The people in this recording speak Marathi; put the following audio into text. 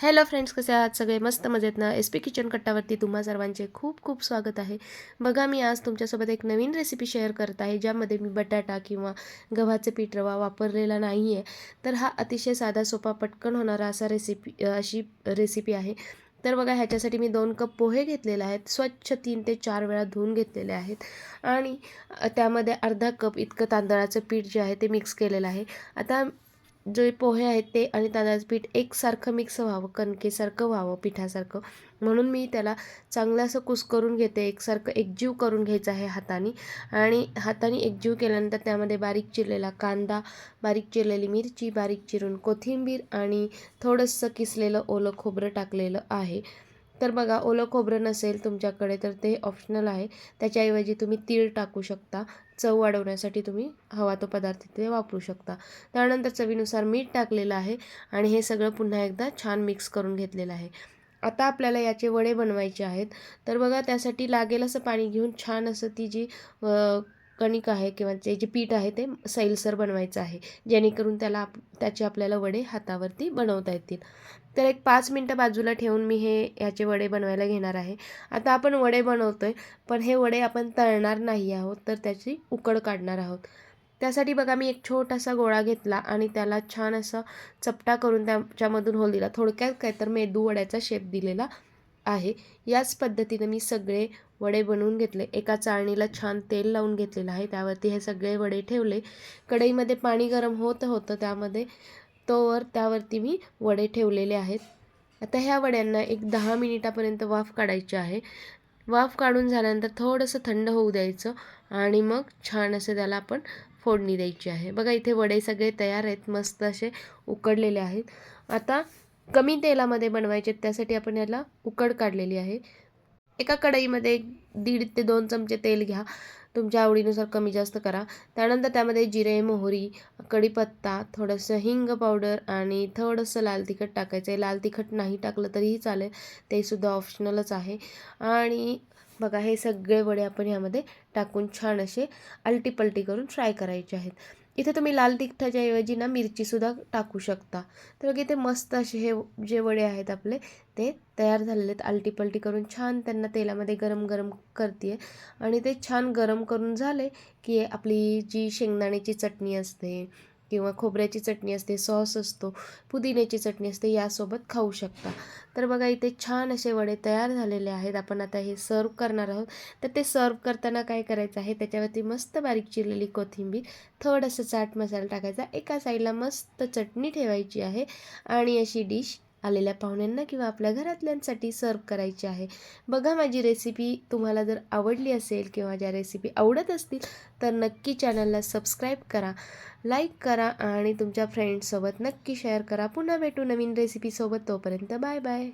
हॅलो फ्रेंड्स कसे आहात? सगळे मस्त मजेत ना? एस पी किचन कट्टावरती तुम्हा सर्वांचे खूप खूप स्वागत आहे. बघा मी आज तुमच्यासोबत एक नवीन रेसिपी शेअर करत आहे ज्यामध्ये मी बटाटा किंवा गव्हाचं पीठ रवा वापरलेला नाही आहे तर हा अतिशय साधा सोपा पटकन होणारा असा रेसिपी अशी रेसिपी आहे. तर बघा ह्याच्यासाठी मी दोन कप पोहे घेतलेले आहेत. स्वच्छ तीन ते चार वेळा धुवून घेतलेले आहेत. आणि त्यामध्ये अर्धा कप इतकं तांदळाचं पीठ जे आहे ते मिक्स केलेलं आहे. आता जे पोहे आहेत ते आणि तांदळाचं पीठ एकसारखं मिक्स व्हावं कणकेसारखं व्हावं पिठासारखं. म्हणून मी त्याला चांगलं असं कुस करून घेते एकसारखं एकजीव करून घ्यायचं आहे हाताने. आणि हाताने एकजीव केल्यानंतर त्यामध्ये बारीक चिरलेला कांदा बारीक चिरलेली मिरची बारीक चिरून कोथिंबीर आणि थोडंसं किसलेलं ओलं खोबरं टाकलेलं आहे. तर बघा ओलं खोबरं नसेल तुमच्याकडे तर ते ऑप्शनल आहे. त्याच्याऐवजी तुम्ही तीळ टाकू शकता. चव वाढवण्यासाठी तुम्ही हवा तो पदार्थ ते वापरू शकता. त्यानंतर चवीनुसार मीठ टाकलेलं आहे आणि हे सगळं पुन्हा एकदा छान मिक्स करून घेतलेलं आहे. आता आपल्याला याचे वडे बनवायचे आहेत. तर बघा त्यासाठी लागेल असं पाणी घेऊन छान असं ती जी कणिक आहे किंवा जे जे पीठ आहे ते सैलसर बनवायचं आहे. जेणेकरून त्याला आप त्याचे आपल्याला वडे हातावरती बनवता येतील. तर एक पाच मिनटं बाजूला ठेवून मी हे ह्याचे वडे बनवायला घेणार आहे. आता आपण वडे बनवतो आहे पण हे वडे आपण तळणार नाही आहोत तर त्याची उकड काढणार आहोत. त्यासाठी बघा मी एक छोटासा गोळा घेतला आणि त्याला छान असा चपटा करून त्याच्यामधून होल दिला. थोडक्यात काय तर मेदू वड्याचा शेप दिलेला. आहे. याच पद्धतीनं मी सगळे वडे बनवून घेतले. एका चाळणीला छान तेल लावून घेतलेलं आहे. त्यावरती हे सगळे वडे ठेवले. कढईमध्ये पाणी गरम होत होतं. त्यामध्ये तोवर त्यावरती मी वडे ठेवलेले आहेत. आता ह्या वड्यांना एक दहा मिनिटापर्यंत वाफ काढायची आहे. वाफ काढून झाल्यानंतर थोडंसं थंड होऊ द्यायचं आणि मग छान असं त्याला आपण फोडणी द्यायची आहे. बघा इथे वडे सगळे तयार आहेत. मस्त असे उकडलेले आहेत. आता कमी तेलामध्ये बनवायचे त्यासाठी आपण याला उकड काढलेली आहे. एका कढईमध्ये दीड ते दोन चमचे तेल घ्या. तुमच्या आवडीनुसार कमी जास्त करा. त्यानंतर त्यामध्ये जिरे मोहरी कढीपत्ता थोडंसं हिंग पावडर आणि थोडंसं लाल तिखट टाकायचं आहे लाल तिखट नाही टाकलं तरीही चालेल. ते सुद्धा ऑप्शनलच आहे. आणि बघा हे सगळे वडे आपण यामध्ये टाकून छान असे अलटीपलटी करून फ्राय करायचे आहेत. इथे तुम्ही लाल तिखटाच्या ऐवजी ना मिरचीसुद्धा टाकू शकता. तर इथे मस्त असे हे जे वडे आहेत आपले ते तयार झालेले आहेत. आलटीपलटी करून छान त्यांना तेलामध्ये गरम गरम करते आणि ते छान गरम करून झाले की आपली जी शेंगदाण्याची चटणी असते किंवा खोबऱ्याची चटणी असते सॉस असतो पुदिन्याची चटणी असते यासोबत खाऊ शकता. तर बघा इथे छान असे वडे तयार झालेले आहेत. आपण आता हे सर्व करणार आहोत. तर ते सर्व करताना काय करायचं आहे? त्याच्यावरती मस्त बारीक चिरलेली कोथिंबीर थोडंसं चाट मसाला टाकायचा. एका साईडला मस्त चटणी ठेवायची आहे. आणि अशी डिश आलेल्या पाहुण्यांना किंवा आपल्या घरातल्यांसाठी सर्व करायची आहे. बघा माझी रेसिपी तुम्हाला जर आवडली असेल किंवा ज्या रेसिपी आवडत असतील तर नक्की चॅनलला सबस्क्राईब करा लाईक करा आणि तुमच्या फ्रेंड्ससोबत नक्की शेअर करा. पुन्हा भेटू नवीन रेसिपीसोबत तोपर्यंत बाय बाय